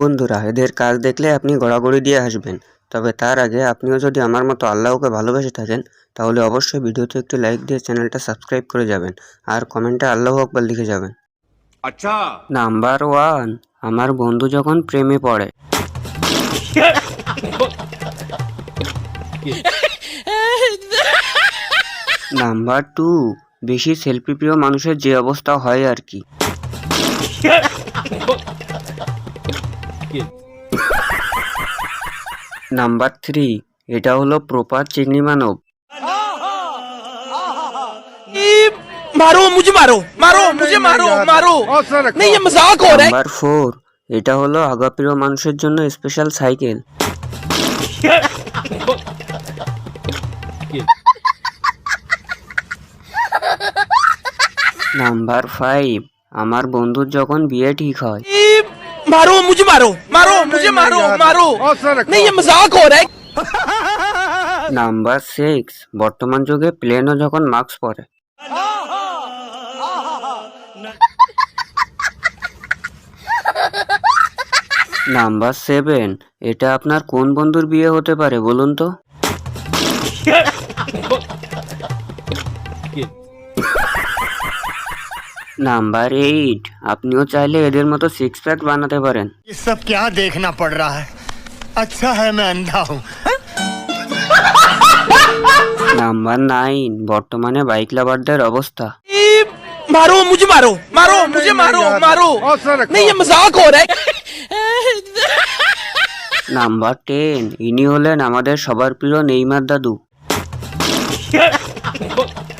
বন্ধুরা এদের কাজ দেখলে আপনি গড়াগড়ি দিয়ে আসবেন তবে তার আগে আপনিও যদি আমার মতো আল্লাহকে ভালোবেসে থাকেন তাহলে অবশ্যই ভিডিওতে একটি লাইক দিয়ে চ্যানেলটা সাবস্ক্রাইব করে যাবেন আর কমেন্টে আল্লাহ আকবার লিখে যাবেন। আচ্ছা। নাম্বার ওয়ান আমার বন্ধু যখন প্রেমে পড়ে। নাম্বার টু বেশি সেলফি প্রিয় মানুষের যে অবস্থা হয় আর কি। নাম্বার থ্রি এটা হলো প্রপার চিংড়ি মানব मारो मुझे मारो मारो मुझे मारो मारो नहीं ये मजाक हो रहा है নাম্বার ফোর এটা হলো আগাপ্রিয় মানুষের জন্য স্পেশাল সাইকেল নাম্বার ফাইভ আমার বন্ধুর যখন বিয়ে ঠিক হয় मारो मुझे मारो मारो मुझे मारो मारो नहीं ये मजाक हो रहा है নাম্বার সিক্স বর্তমান যুগে প্লেনও যখন মাস্ক পরে নাম্বার সেভেন এটা আপনার কোন বন্ধুর বিয়ে হতে পারে বলুন তো নাম্বার এইট আপনিও চাইলে এদের মতো সিক্স প্যাক বানাতে পারেন ये सब क्या देखना पड़ रहा है अच्छा है मैं अंधा हूँ নাম্বার নাইন বর্তমানে বাইক লাভারদের অবস্থা मारो मुझे मारो मारो मुझे मारो मारो नहीं ये मजाक हो रहा है নাম্বার টেন ইনি হলেন আমাদের সবার প্রিয় নেইমার দাদু